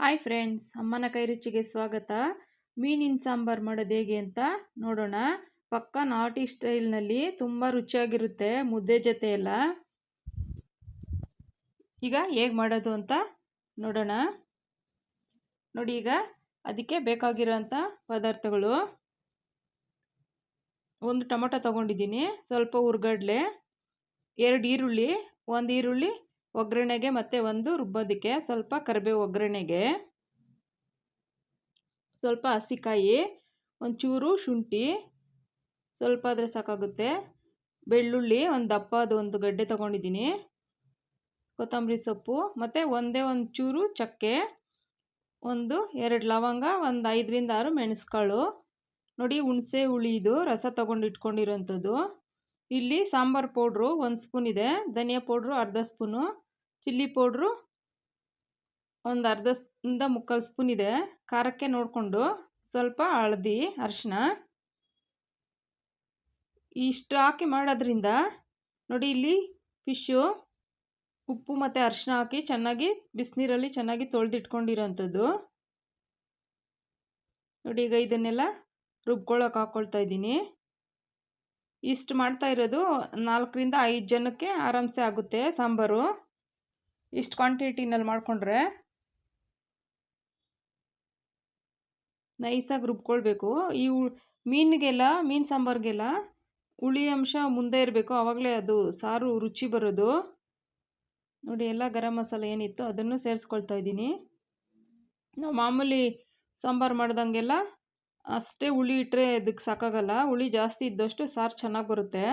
Hi friends ಅಮ್ಮನ ಕೈ ರುಚಿಗೆ ಸ್ವಾಗತ. ಮೀನಿನ ಸಾಂಬಾರು ಮಾಡೋದು ಹೇಗೆ ಅಂತ ನೋಡೋಣ. ಪಕ್ಕ ನಾಟಿ ಸ್ಟೈಲ್ನಲ್ಲಿ ತುಂಬ ರುಚಿಯಾಗಿರುತ್ತೆ ಮುದ್ದೆ ಜೊತೆ ಎಲ್ಲ. ಈಗ ಹೇಗೆ ಮಾಡೋದು ಅಂತ ನೋಡೋಣ. ನೋಡಿ ಈಗ ಅದಕ್ಕೆ ಬೇಕಾಗಿರೋಂಥ ಪದಾರ್ಥಗಳು. ಒಂದು ಟೊಮೊಟೊ ತೊಗೊಂಡಿದ್ದೀನಿ, ಸ್ವಲ್ಪ ಹುರ್ಗಡ್ಲೆ ಎರಡು ಈರುಳ್ಳಿ, ಒಂದು ಈರುಳ್ಳಿ ಒಗ್ಗರಣೆಗೆ ಮತ್ತು ಒಂದು ರುಬ್ಬೋದಕ್ಕೆ ಸ್ವಲ್ಪ ಕರಿಬೇವು ಒಗ್ಗರಣೆಗೆ. ಸ್ವಲ್ಪ ಹಸಿಕಾಯಿ, ಒಂಚೂರು ಶುಂಠಿ, ಸ್ವಲ್ಪ ಆದರೆ ಸಾಕಾಗುತ್ತೆ. ಬೆಳ್ಳುಳ್ಳಿ, ಒಂದು ದಪ್ಪದ ಒಂದು ಗಡ್ಡೆ ತೊಗೊಂಡಿದ್ದೀನಿ. ಕೊತ್ತಂಬರಿ ಸೊಪ್ಪು, ಮತ್ತು ಒಂದೇ ಒಂದು ಚೂರು ಚಕ್ಕೆ, ಒಂದು ಎರಡು ಲವಂಗ, ಒಂದು ಐದರಿಂದ ಆರು ಮೆಣಸುಕಾಳು. ನೋಡಿ, ಹುಣಸೆ ಹುಳಿದು ರಸ ತೊಗೊಂಡು ಇಟ್ಕೊಂಡಿರೋಂಥದ್ದು ಇಲ್ಲಿ ಸಾಂಬಾರು ಪೌಡ್ರು ಒಂದು ಸ್ಪೂನ್ ಇದೆ, ಧನಿಯಾ ಪೌಡ್ರು ಅರ್ಧ ಸ್ಪೂನು, ಚಿಲ್ಲಿ ಪೌಡ್ರು ಒಂದು ಅರ್ಧ ಇಂದ ಮುಕ್ಕಾಲು ಸ್ಪೂನ್ ಇದೆ. ಖಾರಕ್ಕೆ ನೋಡಿಕೊಂಡು ಸ್ವಲ್ಪ ಹಳದಿ ಅರಿಶಿನ ಇಷ್ಟು ಹಾಕಿ ಮಾಡೋದ್ರಿಂದ ನೋಡಿ ಇಲ್ಲಿ ಫಿಶ್ಶು, ಉಪ್ಪು ಮತ್ತು ಅರಿಶಿನ ಹಾಕಿ ಚೆನ್ನಾಗಿ ಬಿಸಿನೀರಲ್ಲಿ ಚೆನ್ನಾಗಿ ತೊಳೆದಿಟ್ಕೊಂಡಿರೋಂಥದ್ದು. ನೋಡಿ ಈಗ ಇದನ್ನೆಲ್ಲ ರುಬ್ಕೊಳ್ಳೋಕೆ ಹಾಕ್ಕೊಳ್ತಾ ಇದ್ದೀನಿ. ಇಷ್ಟು ಮಾಡ್ತಾ ಇರೋದು ನಾಲ್ಕರಿಂದ ಐದು ಜನಕ್ಕೆ ಆರಾಮ್ಸೆ ಆಗುತ್ತೆ ಸಾಂಬಾರು. ಇಷ್ಟು ಕ್ವಾಂಟಿಟಿನಲ್ಲಿ ಮಾಡಿಕೊಂಡ್ರೆ ನೈಸಾಗಿ ರುಬ್ಕೊಳ್ಬೇಕು. ಈ ಮೀನಿಗೆಲ್ಲ, ಮೀನು ಸಾಂಬಾರಿಗೆಲ್ಲ ಹುಳಿ ಅಂಶ ಮುಂದೆ ಇರಬೇಕು. ಆವಾಗಲೇ ಅದು ಸಾರು ರುಚಿ ಬರೋದು. ನೋಡಿ, ಎಲ್ಲ ಗರಂ ಮಸಾಲೆ ಏನಿತ್ತು ಅದನ್ನು ಸೇರಿಸ್ಕೊಳ್ತಾ ಇದ್ದೀನಿ. ನಾವು ಮಾಮೂಲಿ ಸಾಂಬಾರು ಮಾಡ್ದಂಗೆಲ್ಲ ಅಷ್ಟೇ ಹುಳಿ ಇಟ್ಟರೆ ಅದಕ್ಕೆ ಸಾಕಾಗಲ್ಲ. ಹುಳಿ ಜಾಸ್ತಿ ಇದ್ದಷ್ಟು ಸಾರು ಚೆನ್ನಾಗಿ ಬರುತ್ತೆ.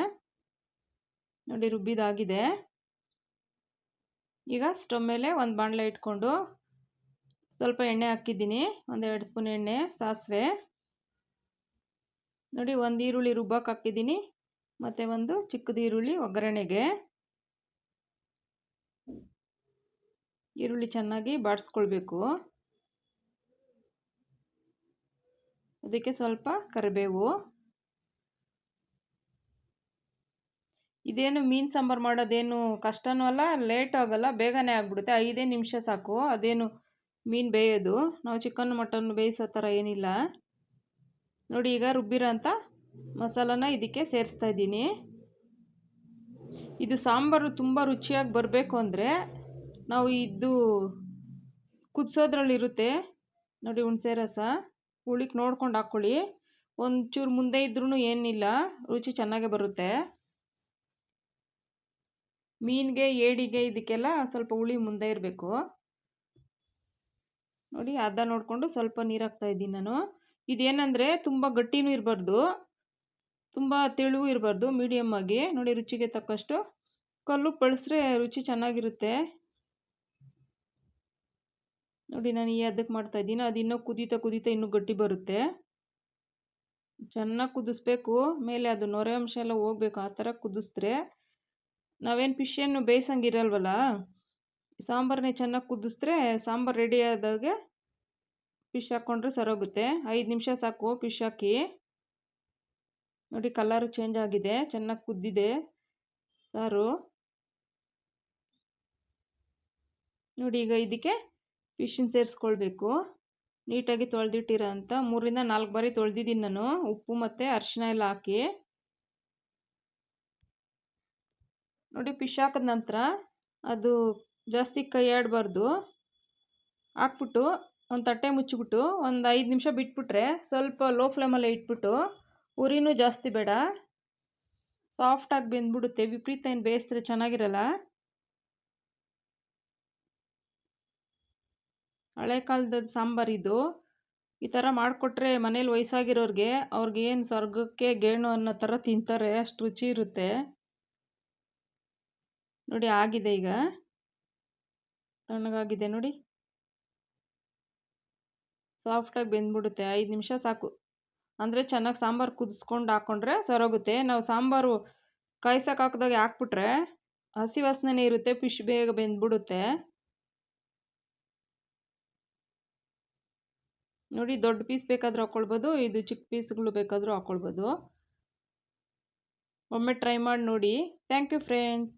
ನೋಡಿ ರುಬ್ಬಿದಾಗಿದೆ. ಈಗ ಸ್ಟವ್ ಮೇಲೆ ಒಂದು ಬಾಣಲೆ ಇಟ್ಕೊಂಡು ಸ್ವಲ್ಪ ಎಣ್ಣೆ ಹಾಕಿದ್ದೀನಿ. ಒಂದೆರಡು ಸ್ಪೂನ್ ಎಣ್ಣೆ, ಸಾಸಿವೆ. ನೋಡಿ ಒಂದು ಈರುಳ್ಳಿ ರುಬ್ಬಕ್ಕೆ ಹಾಕಿದ್ದೀನಿ. ಮತ್ತು ಒಂದು ಚಿಕ್ಕದು ಈರುಳ್ಳಿ ಒಗ್ಗರಣೆಗೆ. ಈರುಳ್ಳಿ ಚೆನ್ನಾಗಿ ಬಾಡಿಸ್ಕೊಳ್ಬೇಕು. ಅದಕ್ಕೆ ಸ್ವಲ್ಪ ಕರಿಬೇವು. ಇದೇನು ಮೀನು ಸಾಂಬಾರು ಮಾಡೋದೇನು ಕಷ್ಟನೂ ಅಲ್ಲ ಲೇಟ್ ಆಗೋಲ್ಲ, ಬೇಗನೆ ಆಗಿಬಿಡುತ್ತೆ. ಐದೇ ನಿಮಿಷ ಸಾಕು, ಅದೇನು ಮೀನು ಬೇಯೋದು. ನಾವು ಚಿಕನ್ ಮಟನ್ ಬೇಯಿಸೋ ಥರ ಏನಿಲ್ಲ. ನೋಡಿ, ಈಗ ರುಬ್ಬಿರೋ ಮಸಾಲನ ಮಸಾಲಾನ ಇದಕ್ಕೆ ಸೇರಿಸ್ತಾ ಇದ್ದೀನಿ. ಇದು ಸಾಂಬಾರು ತುಂಬ ರುಚಿಯಾಗಿ ಬರಬೇಕು ಅಂದರೆ ನಾವು ಇದು ಕುದಿಸೋದ್ರಲ್ಲಿರುತ್ತೆ. ನೋಡಿ, ಹುಣಸೆ ರಸ. ಹುಳಿಗೆ ನೋಡ್ಕೊಂಡು ಹಾಕ್ಕೊಳ್ಳಿ ಒಂಚೂರು ಮುಂದೆ ಇದ್ರೂ ಏನಿಲ್ಲ, ರುಚಿ ಚೆನ್ನಾಗೇ ಬರುತ್ತೆ. ಮೀನಿಗೆ, ಏಡಿಗೆ ಇದಕ್ಕೆಲ್ಲ ಸ್ವಲ್ಪ ಹುಳಿ ಮುಂದೆ ಇರಬೇಕು. ನೋಡಿ, ಅರ್ಧ ನೋಡಿಕೊಂಡು ಸ್ವಲ್ಪ ನೀರು ಹಾಕ್ತಾ ಇದ್ದೀನಿ ನಾನು. ಇದೇನಂದರೆ ತುಂಬ ಗಟ್ಟಿನೂ ಇರಬಾರ್ದು, ತುಂಬ ತೆಳುವು ಇರಬಾರ್ದು ಮೀಡಿಯಮ್ ಆಗಿ. ನೋಡಿ, ರುಚಿಗೆ ತಕ್ಕಷ್ಟು ಕಲ್ಲು ಬಳಸ್ರೆ ರುಚಿ ಚೆನ್ನಾಗಿರುತ್ತೆ. ನೋಡಿ ನಾನು ಈ ಅದಕ್ಕೆ ಮಾಡ್ತಾ ಇದ್ದೀನಿ, ಅದು ಇನ್ನೂ ಕುದೀತಾ ಕುದೀತಾ ಇನ್ನೂ ಗಟ್ಟಿ ಬರುತ್ತೆ. ಚೆನ್ನಾಗಿ ಕುದಿಸ್ಬೇಕು, ಮೇಲೆ ಅದು ನೊರೆ ಅಂಶ ಎಲ್ಲ ಹೋಗ್ಬೇಕು, ಆ ಥರ ಕುದಿಸಿದ್ರೆ ನಾವೇನು ಫಿಶನ್ನು ಬೇಯಿಸಂಗಿರಲ್ವಲ್ಲ? ಸಾಂಬಾರನ್ನೇ ಚೆನ್ನಾಗಿ ಕುದಿಸಿದ್ರೆ ಸಾಂಬಾರು ರೆಡಿ ಆದಾಗೆ ಫಿಶ್ ಹಾಕ್ಕೊಂಡ್ರೆ ಸರೋಗುತ್ತೆ. ಐದು ನಿಮಿಷ ಸಾಕು ಫಿಶ್ ಹಾಕಿ. ನೋಡಿ ಕಲರು ಚೇಂಜ್ ಆಗಿದೆ, ಚೆನ್ನಾಗಿ ಕುದ್ದಿದೆ. ಸಾರು. ನೋಡಿ ಈಗ ಇದಕ್ಕೆ ಫಿಶನ್ನ ಸೇರಿಸ್ಕೊಳ್ಬೇಕು. ನೀಟಾಗಿ ತೊಳೆದಿಟ್ಟಿರೋ ಅಂತ. ಮೂರಿಂದ ನಾಲ್ಕು ಬಾರಿ ತೊಳೆದಿದ್ದೀನಿ ನಾನು. ಉಪ್ಪು ಮತ್ತು ಅರಿಶಿನ ಎಲ್ಲ ಹಾಕಿ. ನೋಡಿ ಫಿಶ್ ಹಾಕಿದ ನಂತರ ಅದು ಜಾಸ್ತಿ ಕೈ ಆಡಬಾರ್ದು ಹಾಕ್ಬಿಟ್ಟು ಒಂದು ತಟ್ಟೆ ಮುಚ್ಚಿಬಿಟ್ಟು ಒಂದು ಐದು ನಿಮಿಷ ಬಿಟ್ಬಿಟ್ರೆ ಸ್ವಲ್ಪ ಲೋ ಫ್ಲೇಮಲ್ಲೇ ಇಟ್ಬಿಟ್ಟು ಉರಿನೂ ಜಾಸ್ತಿ ಬೇಡ. ಸಾಫ್ಟಾಗಿ ಬೆಂದ್ಬಿಡುತ್ತೆ. ವಿಪರೀತ ಏನು ಬೇಯಿಸಿದ್ರೆ ಚೆನ್ನಾಗಿರಲ್ಲ. ಹಳೆ ಕಾಲದ ಸಾಂಬಾರಿದು ಈ ಥರ ಮಾಡಿಕೊಟ್ರೆ ಮನೇಲಿ ವಯಸ್ಸಾಗಿರೋರಿಗೆ ಅವ್ರಿಗೆ ಏನು ಸ್ವರ್ಗಕ್ಕೆ ಗೇಣು ಅನ್ನೋ ಥರ ತಿಂತಾರೆ, ಅಷ್ಟು ರುಚಿ ಇರುತ್ತೆ. ನೋಡಿ ಆಗಿದೆ ಈಗ. ತಣ್ಣಗಾಗಿದೆ ನೋಡಿ. ಸಾಫ್ಟಾಗಿ ಬೆಂದ್ಬಿಡುತ್ತೆ. ಐದು ನಿಮಿಷ ಸಾಕು. ಅಂದರೆ ಚೆನ್ನಾಗಿ ಸಾಂಬಾರು ಕುದಿಸ್ಕೊಂಡು ಹಾಕ್ಕೊಂಡ್ರೆ ಸರೋಗುತ್ತೆ. ನಾವು ಸಾಂಬಾರು ಕಾಯ್ಸಕ್ಕೆ ಹಾಕಿದಾಗ ಹಾಕ್ಬಿಟ್ರೆ ಹಸಿ ವಾಸನೆ ಇರುತ್ತೆ, ಫಿಶ್ ಬೇಗ ಬೆಂದ್ಬಿಡುತ್ತೆ. ನೋಡಿ ದೊಡ್ಡ ಪೀಸ್ ಬೇಕಾದರೂ ಹಾಕ್ಕೊಳ್ಬೋದು ಇದು ಚಿಕ್ಕ ಪೀಸ್ಗಳು ಬೇಕಾದರೂ ಹಾಕ್ಕೊಳ್ಬೋದು ಒಮ್ಮೆ ಟ್ರೈ ಮಾಡಿ ನೋಡಿ. Thank you friends